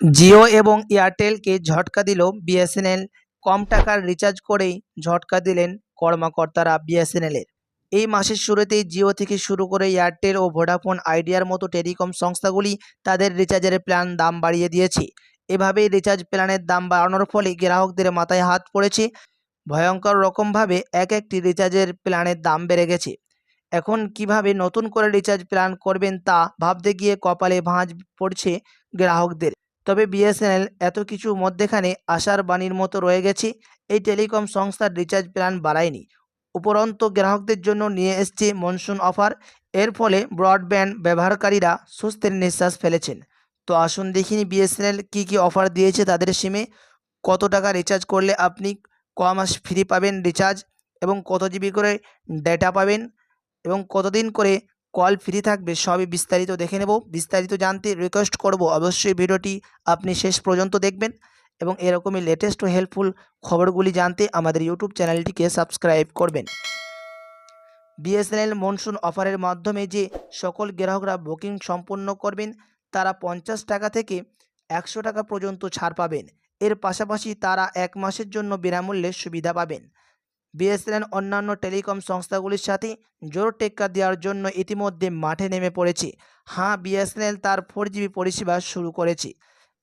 জিও এবং এয়ারটেলকে ঝটকা দিল বিএসএনএল। কম টাকার রিচার্জ করেই ঝটকা দিলেন কর্মকর্তারা বিএসএনএলের। এই মাসের শুরুতেই জিও থেকে শুরু করে এয়ারটেল ও ভোডাফোন আইডিয়ার মতো টেলিকম সংস্থাগুলি তাদের রিচার্জের প্ল্যান দাম বাড়িয়ে দিয়েছে। এভাবেই রিচার্জ প্ল্যানের দাম বাড়ানোর ফলে গ্রাহকদের মাথায় হাত পড়েছে। ভয়ঙ্কর রকমভাবে এক একটি রিচার্জের প্ল্যানের দাম বেড়ে গেছে। এখন কীভাবে নতুন করে রিচার্জ প্ল্যান করবেন তা ভাবতে গিয়ে কপালে ভাঁজ পড়ছে গ্রাহকদের। তবে বিএসএনএল এত কিছু মধ্যেখানে আশার বাণীর মতো রয়ে গেছে, এই টেলিকম সংস্থার রিচার্জ প্ল্যান বাড়ায়নি। উপরন্ত গ্রাহকদের জন্য নিয়ে এসছে মনসুন অফার এর ফলে ব্রডব্যান্ড ব্যবহারকারীরা স্বস্তির নিঃশ্বাস ফেলেছেন। তো আসুন দেখিনি বিএসএনএল কী কী অফার দিয়েছে তাদের সিমে কত টাকা রিচার্জ করলে আপনি ক মাস ফ্রি পাবেন রিচার্জ এবং কত জিবি করে ডেটা পাবেন এবং কতদিন করে কল ফ্রি থাকবে, সবই বিস্তারিত দেখে নেব। বিস্তারিত জানতে রিকোয়েস্ট করব, অবশ্যই ভিডিওটি আপনি শেষ পর্যন্ত দেখবেন এবং এরকমই লেটেস্ট ও হেল্পফুল খবরগুলি জানতে আমাদের ইউটিউব চ্যানেলটিকে সাবস্ক্রাইব করবেন। বিএসএনএল মনসুন অফারের মাধ্যমে যে সকল গ্রাহকরা বুকিং সম্পন্ন করবেন, তারা পঞ্চাশ টাকা থেকে একশো টাকা পর্যন্ত ছাড় পাবেন। এর পাশাপাশি তারা এক মাসের জন্য বিনামূল্যে সুবিধা পাবেন। বিএসএনএল অন্যান্য টেলিকম সংস্থাগুলির সাথে জোর টেক্কা দেওয়ার জন্য ইতিমধ্যে মাঠে নেমে পড়েছে। হ্যাঁ বিএসএনএল তার ফোর জিবি পরিষেবা শুরু করেছে।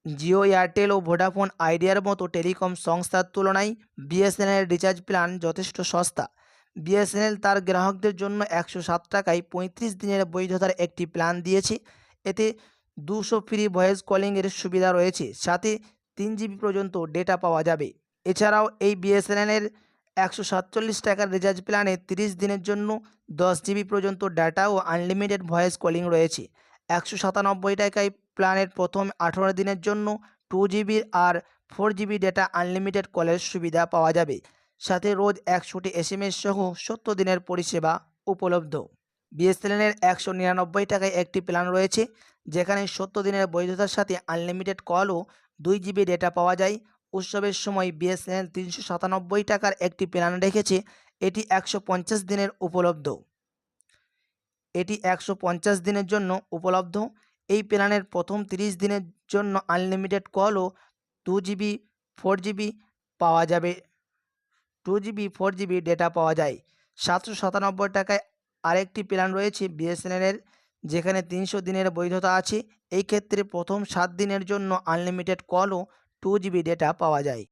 জিও, এয়ারটেল ও ভোডাফোন আইডিয়ার মতো টেলিকম সংস্থার তুলনায় বিএসএনএল রিচার্জ প্ল্যান যথেষ্ট সস্তা। বিএসএনএল তার গ্রাহকদের জন্য একশো সাত টাকায় পঁয়ত্রিশ দিনের বৈধতার একটি প্ল্যান দিয়েছে। এতে দুশো ফ্রি ভয়েস কলিংয়ের সুবিধা রয়েছে। সাথে তিন জিবি পর্যন্ত ডেটা পাওয়া যাবে। এছাড়াও এই বিএসএনএলের একশো সাতচল্লিশ টাকার রিচার্জ প্ল্যানে তিরিশ দিনের জন্য দশ জিবি পর্যন্ত ডাটা ও আনলিমিটেড ভয়েস কলিং রয়েছে। একশো সাতানব্বই টাকায় প্ল্যানের প্রথম আঠেরো দিনের জন্য টু জিবি আর ফোর জিবি ডেটা আনলিমিটেড কলের সুবিধা পাওয়া যাবে। সাথে রোজ একশোটি এস এম এস সহ সত্তর দিনের পরিষেবা উপলব্ধ। বিএসএনএলের একশো নিরানব্বই টাকায় একটি প্ল্যান রয়েছে, যেখানে সত্তর দিনের বৈধতার সাথে আনলিমিটেড কল ও দুই জিবি ডেটা পাওয়া যায়। উৎসবের সময় বিএসএনএল তিনশো সাতানব্বই টাকার একটি প্ল্যান রেখেছে। এটি একশো পঞ্চাশ দিনের উপলব্ধ। এটি একশো পঞ্চাশ দিনের জন্য উপলব্ধ। এই প্ল্যানের প্রথম তিরিশ দিনের জন্য আনলিমিটেড কল ও টু জিবি, ফোর জিবি পাওয়া যাবে। Two GB, four GB data পাওয়া যায়। সাতশো সাতানব্বই টাকায় আরেকটি প্ল্যান রয়েছে বিএসএনএলের, যেখানে তিনশো দিনের বৈধতা আছে। এই ক্ষেত্রে প্রথম সাত দিনের জন্য আনলিমিটেড কল ও টু জিবি ডেটা পাওয়া যায়।